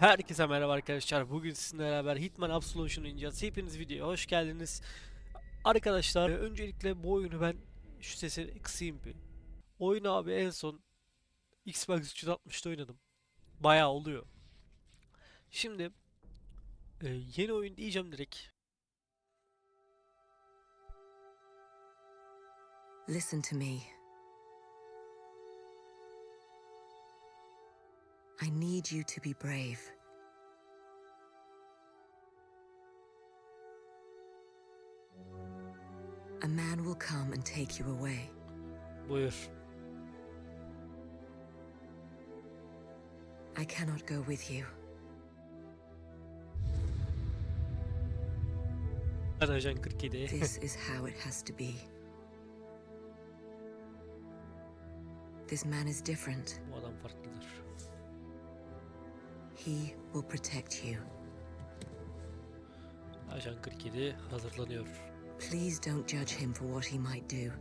Herkese merhaba arkadaşlar. Bugün sizinle beraber Hitman Absolution oynayacağız. Hepiniz videoya hoş geldiniz. Arkadaşlar öncelikle bu oyunu ben şu sesi kısayım bir. Oyunu abi en son Xbox 360'da oynadım. Bayağı oluyor. Şimdi e, yeni oyun diyeceğim direkt. Listen to me. I need you to be brave. A man will come and take you away. Buyur. I cannot go with you. Ben 47. This is how it has to be. This man is different. bu adam farklıdır. He will protect you. Ajan 47 hazırlanıyor. Please don't judge him for what he might do.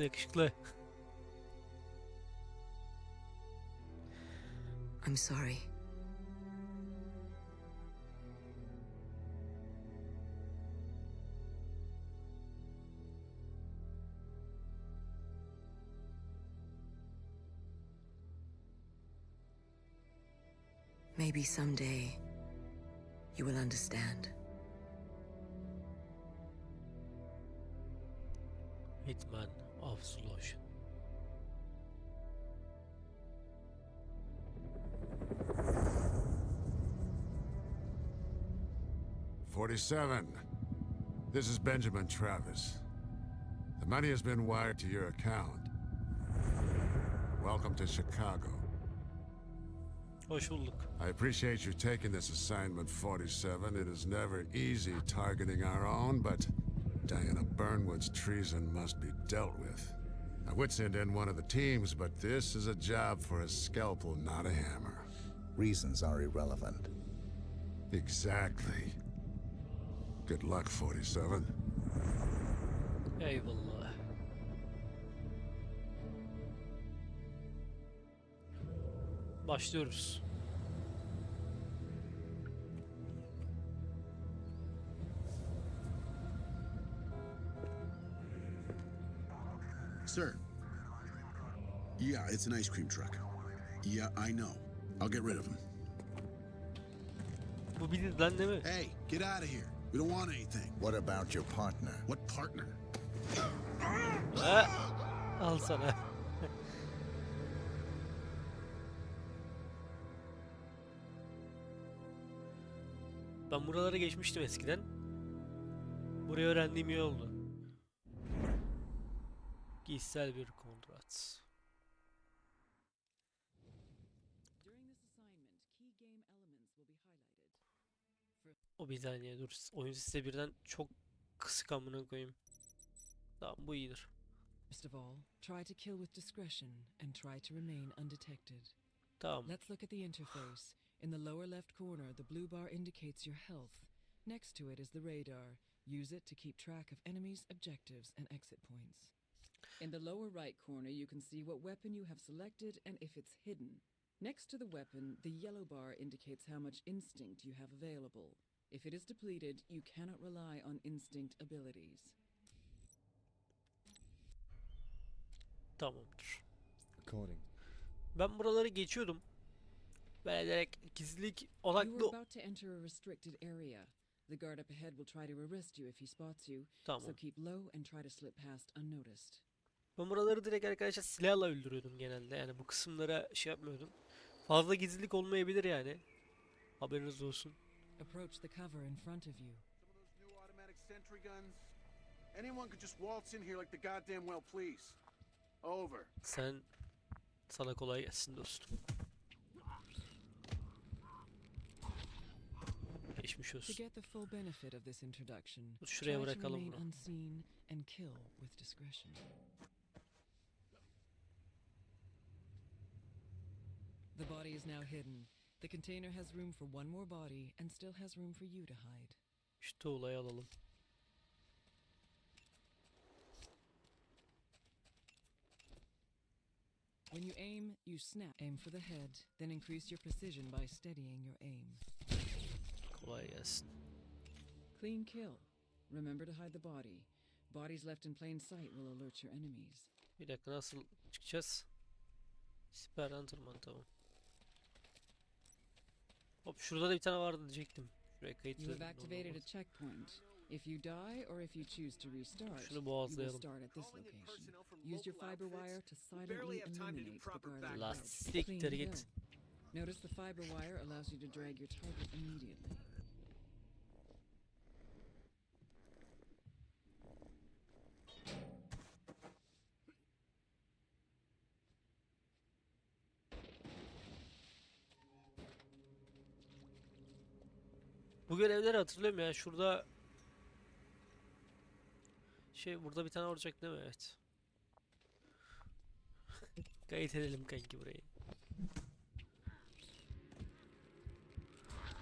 Yakışıklı. I'm sorry. Maybe someday you will understand. Hitman of Solution 47. This is Benjamin Travis. The money has been wired to your account. Welcome to Chicago. I appreciate you taking this assignment, 47. It is never easy targeting our own, but Diana Burnwood's treason must be dealt with. I would send in one of the teams, but this is a job for a scalpel, not a hammer. Reasons are irrelevant. Exactly. Good luck, 47. Eyvallah. Uh, başlıyoruz. Sir. Yeah, it's an ice cream truck. Yeah, I know. I'll get rid of him. Bu bizden değil mi? Hey, get out of here. We don't want anything. What about your partner? What partner? Al sana. Ben buralara geçmiştim eskiden. Burayı öğrendiğim iyi oldu. Kişisel bir kontrat. O bir saniye dur. Oyun size birden çok kısık amına koyayım. Tamam bu iyidir. First of all, try to kill with discretion and try to remain undetected. Tamam. Let's look at the interface. In the lower left corner, the blue bar indicates your health. Next to it is the radar. Use it to keep track of enemies, objectives, and exit points. In the lower right corner, you can see what weapon you have selected and if it's hidden. Next to the weapon, the yellow bar indicates how much instinct you have available. If it is depleted, you cannot rely on instinct abilities. Tamamdır. According. Ben buraları geçiyordum. Böyle direkt gizlilik You are odaklı... about to enter a restricted area. The guard up ahead will try to arrest you if he spots you, Tamam. so keep low and try to slip past unnoticed. Ben buraları direkt arkadaşlar silahla öldürüyordum genelde. Yani bu kısımlara şey yapmıyordum. Fazla gizlilik olmayabilir yani. Haberiniz olsun. Approach the cover in front of you. Some of those new automatic sentry guns? Anyone could just waltz in here like the goddamn well please. Over. Sen sana kolay gelsin dostum. Geçmiş olsun. To get the full benefit of this introduction, Dur şuraya try to bırakalım remain bunu. unseen and kill with discretion. The body is now hidden. The container has room for one more body and still has room for you to hide. Şu tuğlayı alalım. When you aim, you snap. Aim for the head, then increase your precision by steadying your aim. Kolay gelsin. Clean kill. Remember to hide the body. Bodies left in plain sight will alert your enemies. Bir dakika nasıl çıkacağız? Siperden tırman tamam. Hop şurada da bir tane vardı diyecektim. Şuraya kayıt You have verin, activated a checkpoint. If you die or if you choose to restart, you will start at this location. Use your fiber wire to silently illuminate the proper garden La background. edge. siktir Clean git. Notice the fiber wire allows you to drag your target immediately. Bu görevleri hatırlıyorum ya şurada şey burada bir tane olacak değil mi? Evet. Kayıt edelim kanki burayı.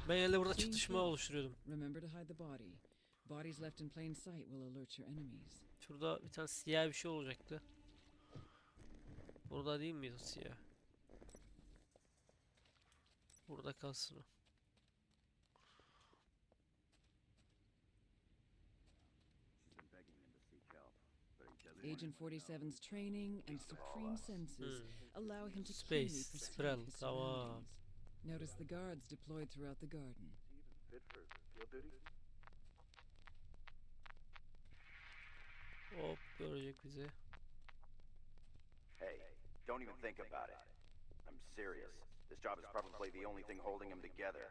Ben genelde burada çatışma oluşturuyordum. Şurada bir tane siyah bir şey olacaktı. Burada değil miydi o siyah? Burada kalsın o. Agent 47's training and supreme senses allow him to keenly Space, perceive Spiral, his tamam. surroundings. Notice the guards deployed throughout the garden. Hop görecek bizi. Hey, don't even think about it. I'm serious. This job is probably the only thing holding them together.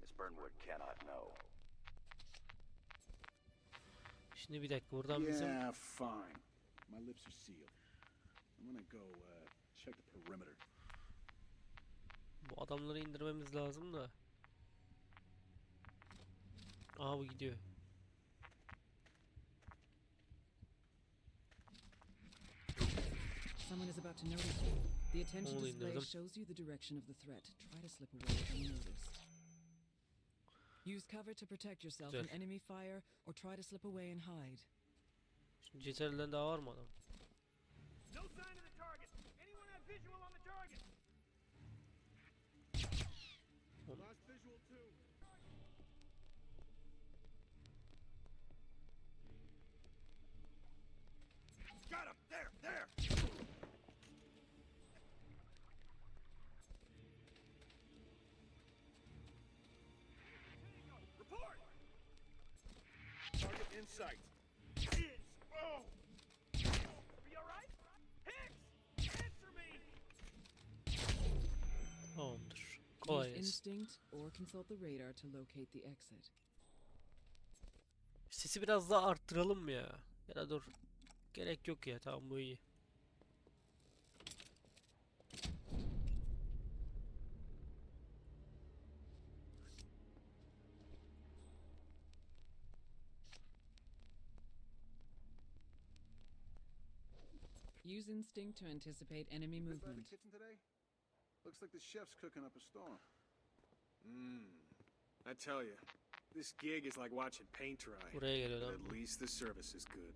Miss Burnwood cannot know. Şimdi bir dakika buradan bizim Yeah, fine. My lips are sealed. I'm gonna go uh, check the perimeter. bu adamları indirmemiz lazım da. Aha bu gidiyor. Someone is about to notice you. The attention display shows you the direction of the threat. Try to slip away unnoticed. Use cover to protect yourself from enemy fire or try to slip away and hide. Şimdi cesaretlerinden daha var mı adam? Got him! There! There! Report! Target in sight. Exit. Sesi biraz daha arttıralım mı ya? Ya da dur. Gerek yok ya tamam bu iyi. Use instinct to anticipate enemy movement. Looks like the chef's cooking up a storm. Mmm. I tell you, this gig is like watching paint dry. Buraya geliyor But at least the service is good.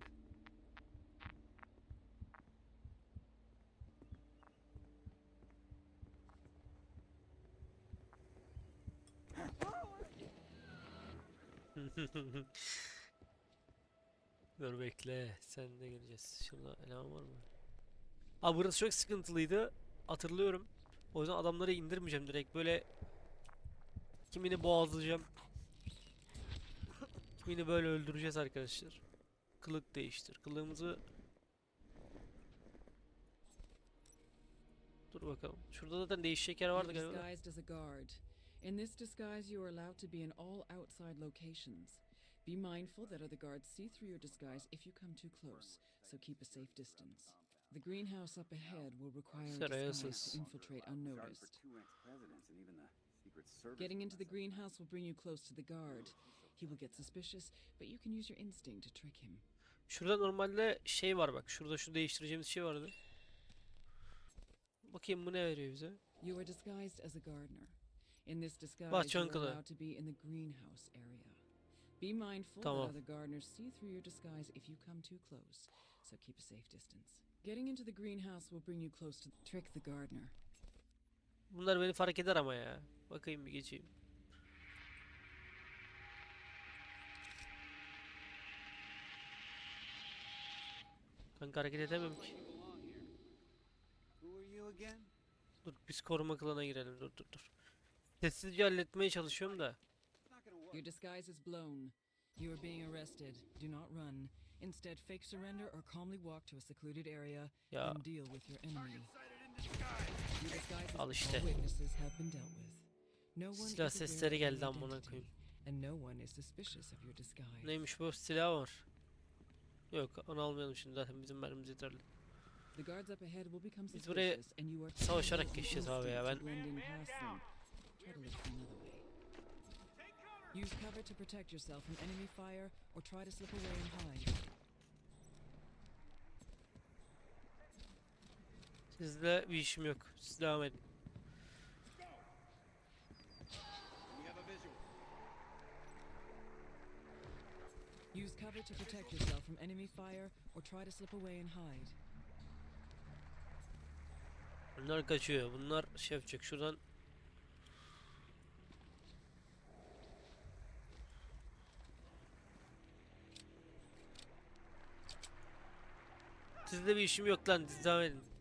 Dur bekle. Sen de geleceğiz. Şurada eleman var mı? Abi burası çok sıkıntılıydı. Hatırlıyorum. O yüzden adamları indirmeyeceğim direkt. Böyle kimini boğazlayacağım. Kimini böyle öldüreceğiz arkadaşlar. Kılık değiştir. Kılığımızı Dur bakalım. Şurada zaten değişecek yer vardı galiba. In this disguise, you are allowed to be in all outside locations. Be mindful that other guards see through your disguise if you come too close, so keep a safe distance. The greenhouse up ahead will require disguise to infiltrate unnoticed. Getting into the greenhouse will bring you close to the guard. He will get suspicious, but you can use your instinct to trick him. Şurada normalde şey var bak. Şurada şu değiştireceğimiz şey vardı. Bakayım bu ne veriyor bize? You are disguised as a gardener. In this disguise, you Bahçıvankalı. are allowed to be in the greenhouse area. Be mindful Tamam. that other gardeners see through your disguise if you come too close, so keep a safe distance. Getting into the greenhouse will bring you close to Trick the gardener. Bunlar beni fark eder ama ya. Bakayım bir geçeyim. Kanka hareket edemem ki. Dur biz koruma kılığına girelim. Dur dur dur. Sessizce halletmeye çalışıyorum da. Your disguise is blown. You are being arrested. Do not run. Instead, fake surrender or calmly walk to a secluded area ya. and deal with your enemy. Al işte. Silah sesleri geldi amına koyayım. Neymiş bu silah var. Yok onu almayalım şimdi zaten bizim mermimiz yeterli. Biz buraya savaşarak geçeceğiz abi ya ben. Use cover to protect yourself from enemy fire or try to slip away and hide. Sizle bir işim yok. Siz devam edin. Use cover to protect yourself from enemy fire or try to slip away and hide. Bunlar kaçıyor. Bunlar şey yapacak. Şuradan Sizde bir işim yok lan. Siz devam edin.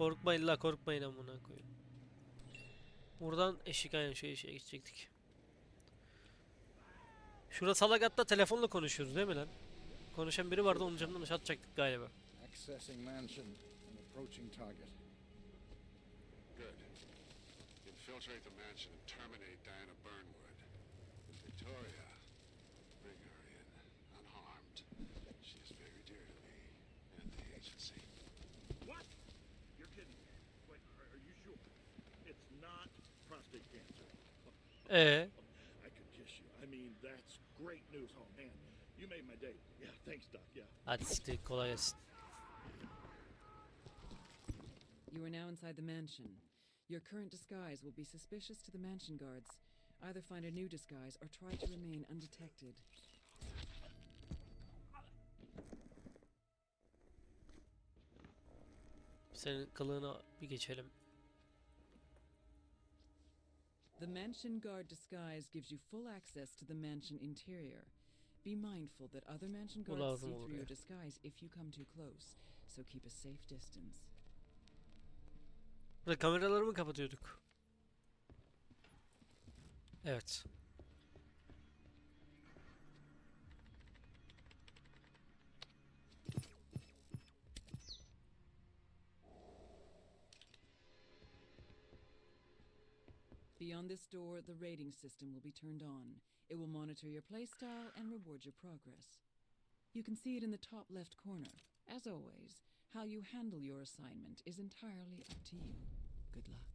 Korkmayın la korkmayın amına koyayım. Buradan eşik aynen şu eşeğe gidecektik. Şurada salak hatta telefonla konuşuyoruz değil mi lan? Konuşan biri vardı onun camından aşağı atacaktık galiba. Accessing mansion and approaching target. Good. Infiltrate the mansion and terminate Diana Burnwood. Victoria, not prostate cancer. Ee, I could kiss you. I mean, that's great news. Oh, man. You made my day. Yeah, thanks, Doc. Yeah. hadi siktir kolay gelsin. You are now inside the mansion. Your current disguise will be suspicious to the mansion guards. Either find a new disguise or try to remain undetected. Senin kılığına bir geçelim. The mansion guard disguise gives you full access to the mansion interior. Be mindful that other mansion guards see through your disguise if you come too close, so keep a safe distance. Kameraları mı kapatıyorduk? Evet. Beyond this door, the rating system will be turned on. It will monitor your playstyle and reward your progress. You can see it in the top left corner. As always, how you handle your assignment is entirely up to you. Good luck.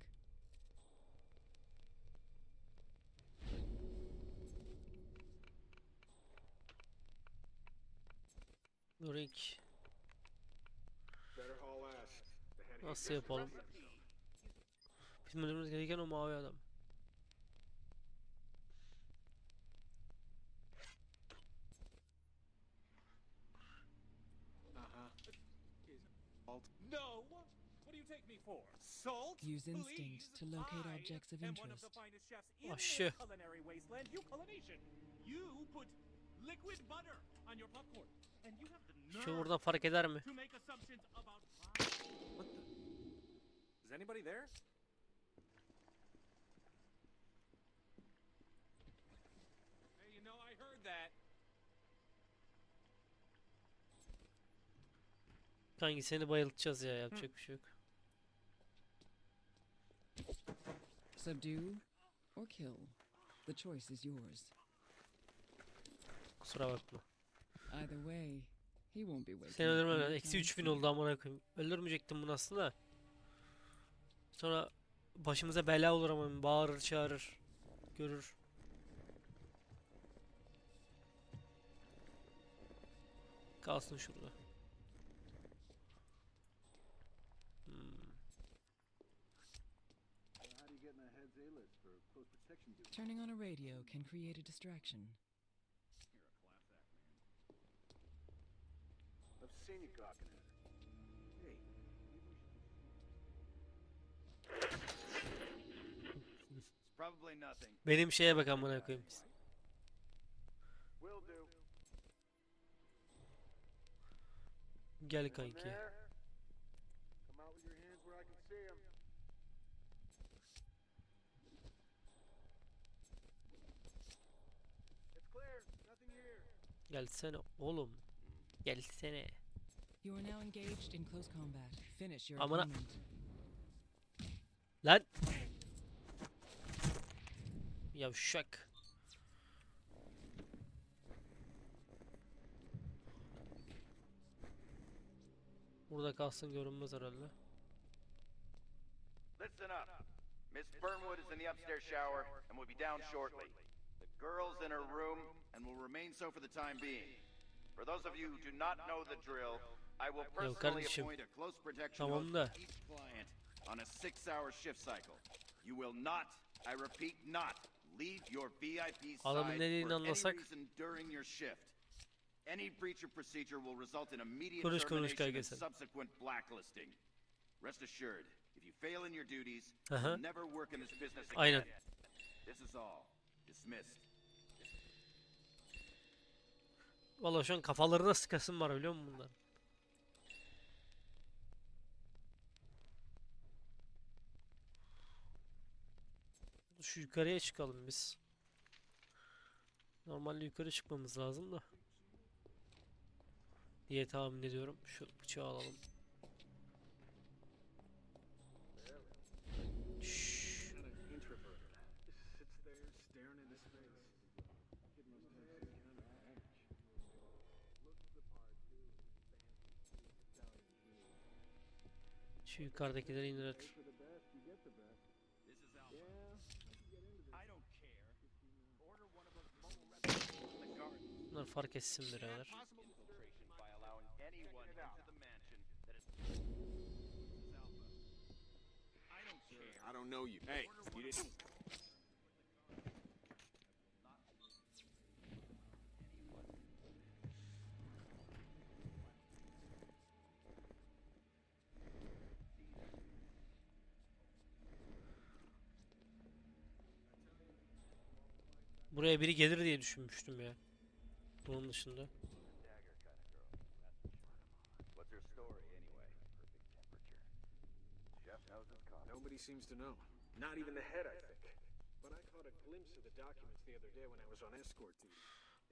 Drink. Better haul ass. The head Nasıl yapalım? Bilmemiz gereken o mavi adam. No! What do you take me for? Salt? Use instinct to locate I objects of am one of interest. the finest chefs oh, in Oh, this shit. culinary wasteland, you Culination. You put liquid butter on your popcorn, and you have the nerve buradan fark eder mi? to make assumptions about. What the... Is anybody there? Kanki seni bayıltacağız ya yapacak bir şey yok. Subdue or kill. The choice is yours. Kusura bakma. Either way, he won't be waiting. Seni öldürmem lazım. Eksi 3000 soon. oldu amına koyayım. Öldürmeyecektim bunu aslında. Sonra başımıza bela olur ama bağırır çağırır. Görür. Kalsın şurada. Turning on a radio can create a distraction. I've seen you gawking at her. Hey, It's probably nothing. Benim şeye bak amına koyayım. will do. Gel Anyone kanki. Gelsene oğlum. Gelsene. You are now engaged in close combat. Finish your Amına- opponent. Lan. Yavşak. Burada kalsın görünmez herhalde. Listen up. Miss Burnwood is in the upstairs shower and will be down shortly. The girl's in her room and will remain so for the time being. For those of you who do not know the drill, I will personally kardeşim, appoint a close protection tamam oath for each client on a six-hour shift cycle. You will not, I repeat, not leave your VIP Adamın side dediğini for any reason during your shift. Any breach of procedure will result in immediate Konuş, konuş termination and subsequent blacklisting. Rest assured, if you fail in your duties, Aha. you'll never work in this business again. Aynen. This is all. Dismissed. Valla şu an kafalarına sıkasım var biliyor musun bunlar? Şu yukarıya çıkalım biz. Normalde yukarı çıkmamız lazım da. Diye tahmin ediyorum. Şu bıçağı alalım. Şu yukarıdakileri indir. Bunlar fark etsin birader. I don't know you. Hey, you didn't. Buraya biri gelir diye düşünmüştüm ya. Bunun dışında. Nobody seems to know. Not even the head, I think. But I caught a glimpse of the documents the other day when I was on escort duty.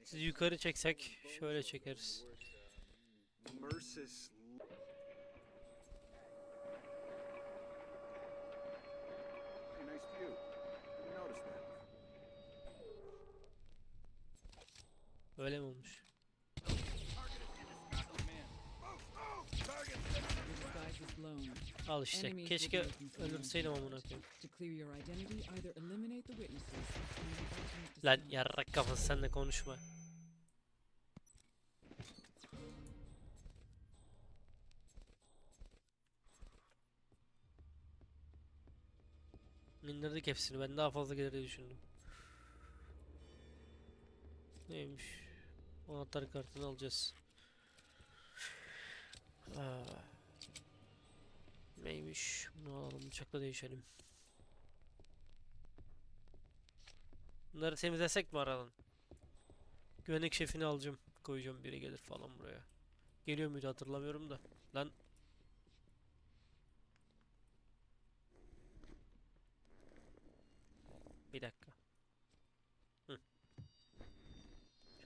Sizi yukarı çeksek şöyle çekeriz. nice view. Böyle mi olmuş? Al işte. Keşke ölümseydim amına koyayım. Lan yarrak kafası sen de konuşma. İndirdik hepsini. Ben daha fazla gelir diye düşündüm. Neymiş? Anahtar kartını alacağız. Neymiş? Bunu alalım. Bıçakla değişelim. Bunları temizlesek mi aradan? Güvenlik şefini alacağım. Koyacağım biri gelir falan buraya. Geliyor muydu hatırlamıyorum da. Lan. Bir dakika.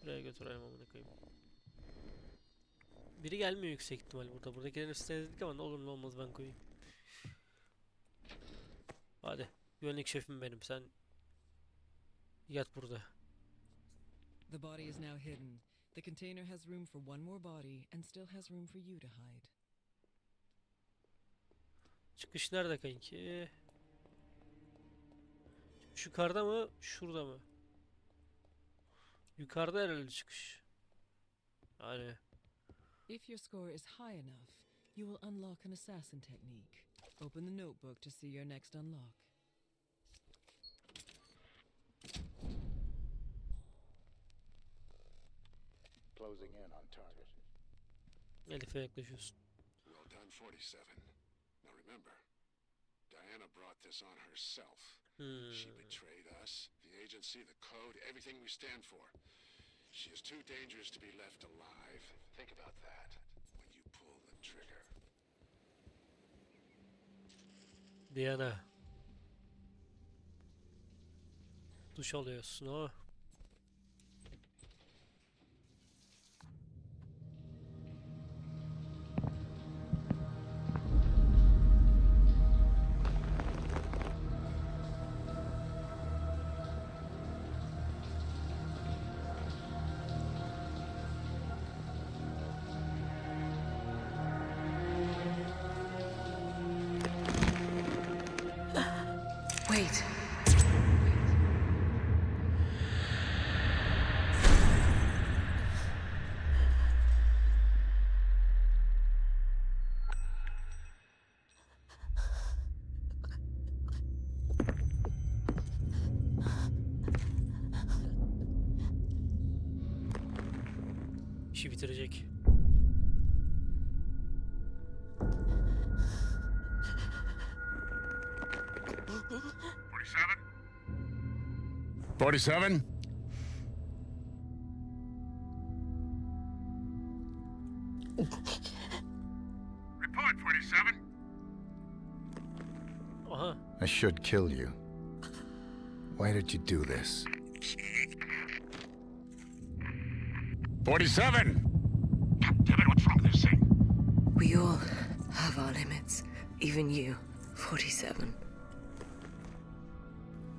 Şuraya götürelim amına koyayım. Biri gelmiyor yüksek ihtimal burada. Buradakilerin üstüne dedik ama ne olur ne olmaz ben koyayım. Hadi. Güvenlik şefim benim. Sen yat burada. The body is now hidden. The container has room for one more body and still has room for you to hide. Çıkış nerede kanki? Çıkış yukarıda mı? Şurada mı? Yukarıda herhalde çıkış. Yani If your score is high enough, you will unlock an assassin technique. Open the notebook to see your next unlock. Closing in on target. Elif'e yaklaşıyorsun. Well done, 47. Now remember, Diana brought this on herself. Hmm. She betrayed us, the agency, the code, everything we stand for. She is too dangerous to be left alive. Think about that when you pull the trigger. Diana. Duş alıyorsun o. İşi bitirecek. Forty-seven. Forty-seven. Report, forty-seven. Aha. I should kill you. Why did you do this? Forty-seven. Damn it! What's wrong with this thing? We all have our limits. Even you, 47.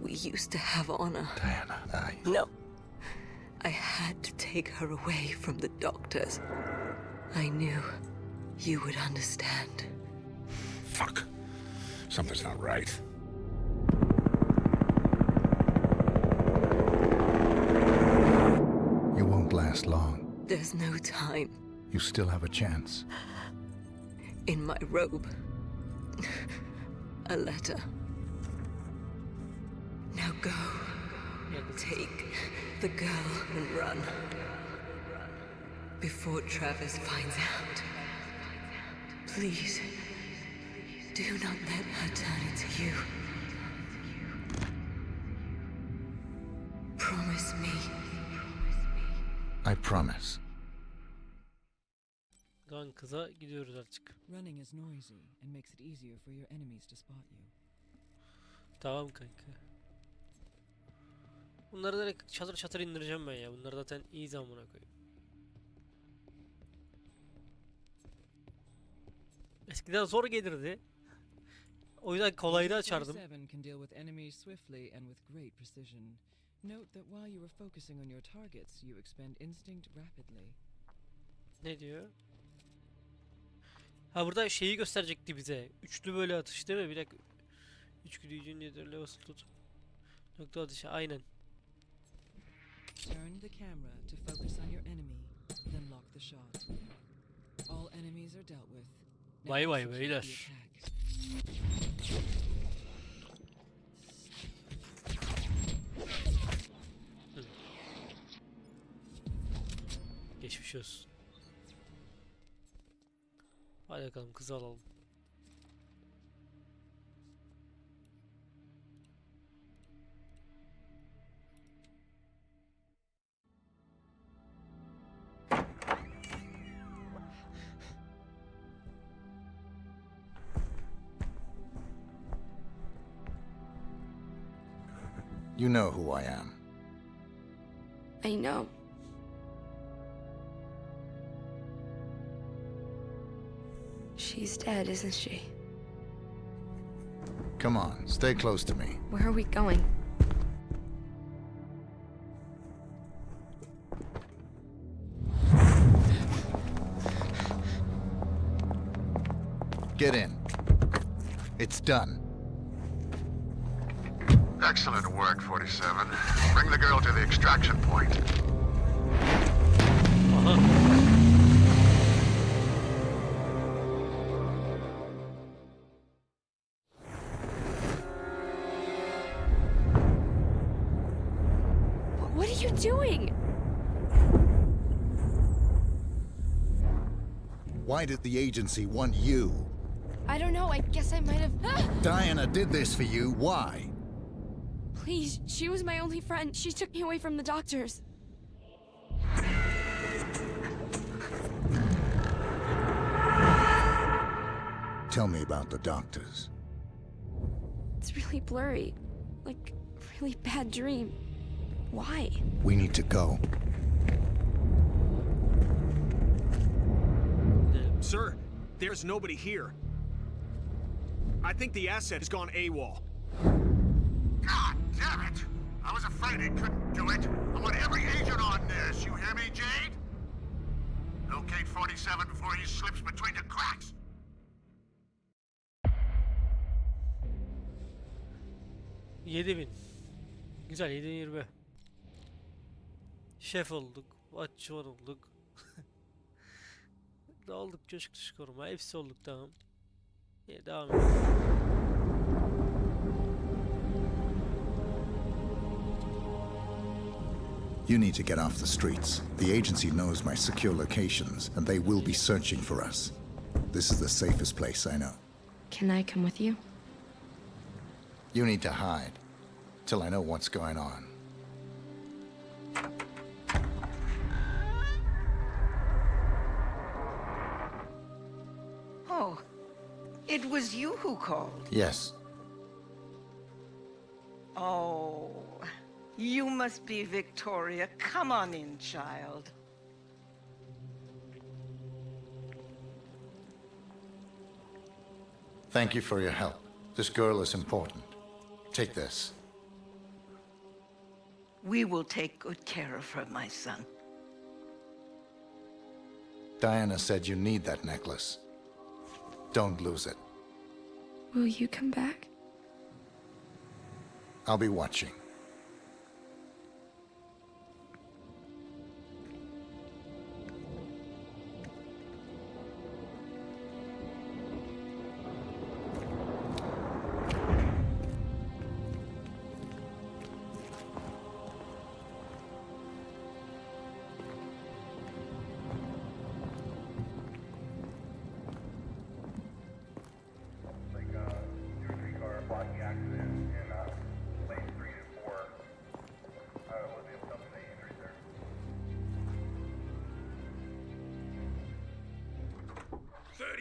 We used to have honor. Diana, I. No. I had to take her away from the doctors. I knew you would understand. Fuck. Something's not right. You won't last long. There's no time You still have a chance. in my robe. A letter. Now go. Take the girl and run. Before Travis finds out. Please, do not let her turn into you. I promise. Lan kıza gidiyoruz artık. Running is noisy and makes it easier for your enemies to spot you. Tamam kanka. Bunları direkt çatır çatır indireceğim ben ya. Bunlar zaten iyi zamana koyayım. Eskiden zor gelirdi. O yüzden kolayını açardım. 47 can deal with enemies swiftly and with great precision. Note that while you are focusing on your targets, you expend instinct rapidly. Ne diyor? Ha burada şeyi gösterecekti bize. Üçlü böyle atış değil mi? Bir dakika. Üç güdücü nedir? Basılı tut. Nokta atışı aynen. Turn the camera to focus on your enemy, then lock the shot. All enemies are dealt with. Vay vay beyler. Geçmiş olsun. Hadi bakalım kızı alalım. You know who I am. I know. She's dead, isn't she? Come on, stay close to me. Where are we going? Get in. It's done. Excellent work, 47. Bring the girl to the extraction point. Aha. You doing? Why did the agency want you? I don't know. I guess I might have. Ah! Diana did this for you. Why? Please, she was my only friend. She took me away from the doctors. Tell me about the doctors. It's really blurry. Like, really bad dream. Why? We need to go. Sir, there's nobody here. I think the asset has gone AWOL. God damn it! I was afraid it couldn't do it. I want every agent on this. You hear me, Jade? Locate 47 before he slips between the cracks. Yedi bin. Güzel 720. Şef olduk. Watchman olduk. ne olduk çocuk dışı koruma. Hepsi olduk tamam. İyi devam edelim. You need to get off the streets. The agency knows my secure locations, and they will be searching for us. This is the safest place I know. Can I come with you? You need to hide till I know what's going on. Who called. Yes, Oh, you must be Victoria. Come on in, child. thank you for your help. This girl is important. Take this. We will take good care of her, my son. Diana said you need that necklace. Don't lose it. Will you come back? I'll be watching.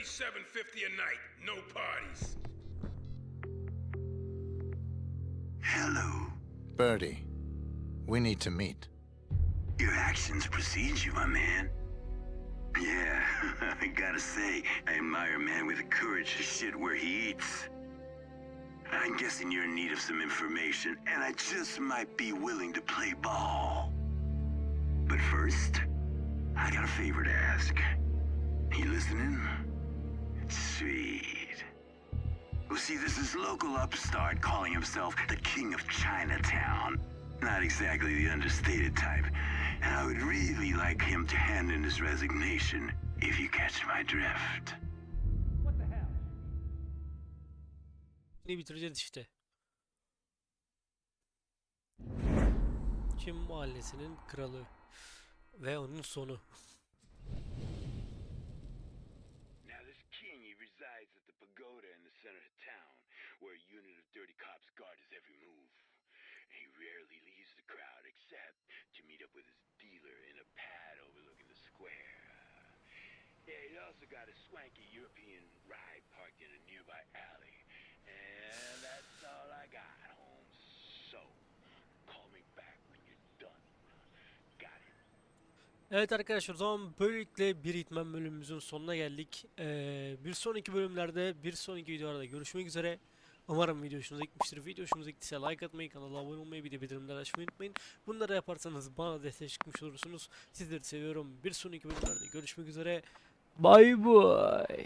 750 a night, no parties. Hello. Birdie, we need to meet. Your actions precede you, my man. Yeah, I gotta say, I admire a man with the courage to shit where he eats. I'm guessing you're in need of some information, and I just might be willing to play ball. But first, I got a favor to ask. You listening? Sweet. Well, see, this is local upstart calling himself the King of Chinatown. Not exactly the understated type. And I would really like him to hand in his resignation, if you catch my drift. Ne bitireceğiz işte. Çin mahallesinin kralı. Ve onun sonu. Where a unit of dirty cops guard his every move. He rarely leaves the crowd except to meet up with his dealer in a pad overlooking the square. Yeah, he's also got a swanky European ride parked in a nearby alley. And that's all I got, Holmes. So, call me back when you're done. Got it. Evet arkadaşlar o zaman böylelikle bir Hitman bölümümüzün sonuna geldik. Ee, bir sonraki bölümlerde bir sonraki videolarda görüşmek üzere. Umarım video hoşunuza gitmiştir. Video hoşunuza gittiyse like atmayı, kanala abone olmayı, bir de bildirimleri açmayı unutmayın. Bunları yaparsanız bana destek çıkmış olursunuz. Sizleri seviyorum. Bir sonraki bölümlerde görüşmek üzere. Bay bay.